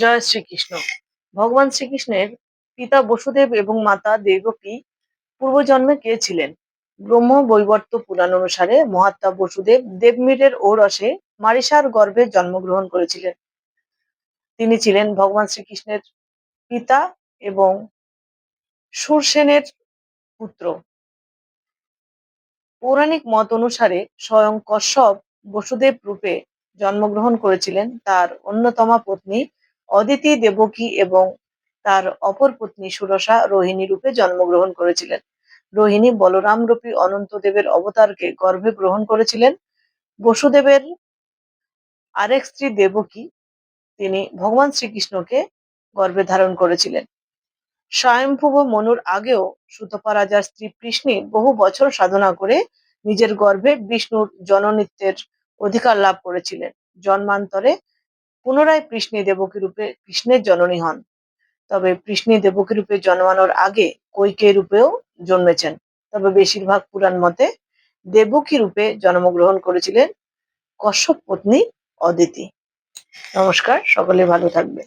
জয় শ্রীকৃষ্ণ। ভগবান শ্রীকৃষ্ণের পিতা বসুদেব এবং মাতা দেবকী পূর্বজন্মে কে ছিলেন? ব্রহ্ম বৈবর্ত পুরাণ অনুসারে মহাত্মা বসুদেব দেবমীরের ঔরসে মারিসার গর্ভে জন্মগ্রহণ করেছিলেন। তিনি ছিলেন ভগবান শ্রীকৃষ্ণের পিতা এবং সুরসেনের পুত্র। পৌরাণিক মত অনুসারে স্বয়ং কশ্যপ বসুদেব রূপে জন্মগ্রহণ করেছিলেন। তার অন্যতমা পত্নী অদিতি দেবকী এবং তার অপর পত্নী সুরসা রোহিণী রূপে জন্মগ্রহণ করেছিলেন। রোহিণী বলরাম রূপী অনন্ত দেবের অবতারকে গর্ভে গ্রহণ করেছিলেন। বসুদেবের আরেক স্ত্রী দেবকী, তিনি ভগবান শ্রীকৃষ্ণকে গর্ভে ধারণ করেছিলেন। স্বয়ংভুব মনুর আগেও সুতপা রাজার স্ত্রী কৃষ্ণী বহু বছর সাধনা করে নিজের গর্ভে বিষ্ণুর জননিত্যের অধিকার লাভ করেছিলেন। জন্মান্তরে পুনরায় কৃষ্ণী দেবকী রূপে কৃষ্ণের জননী হন। তবে কৃষ্ণী দেবকী রূপে জন্মানোর আগে কৈকে রূপেও জন্মেছেন। তবে বেশিরভাগ পুরাণ মতে দেবকী রূপে জন্মগ্রহণ করেছিলেন কশ্যপ পত্নী অদিতি। নমস্কার, সকলে ভালো থাকবে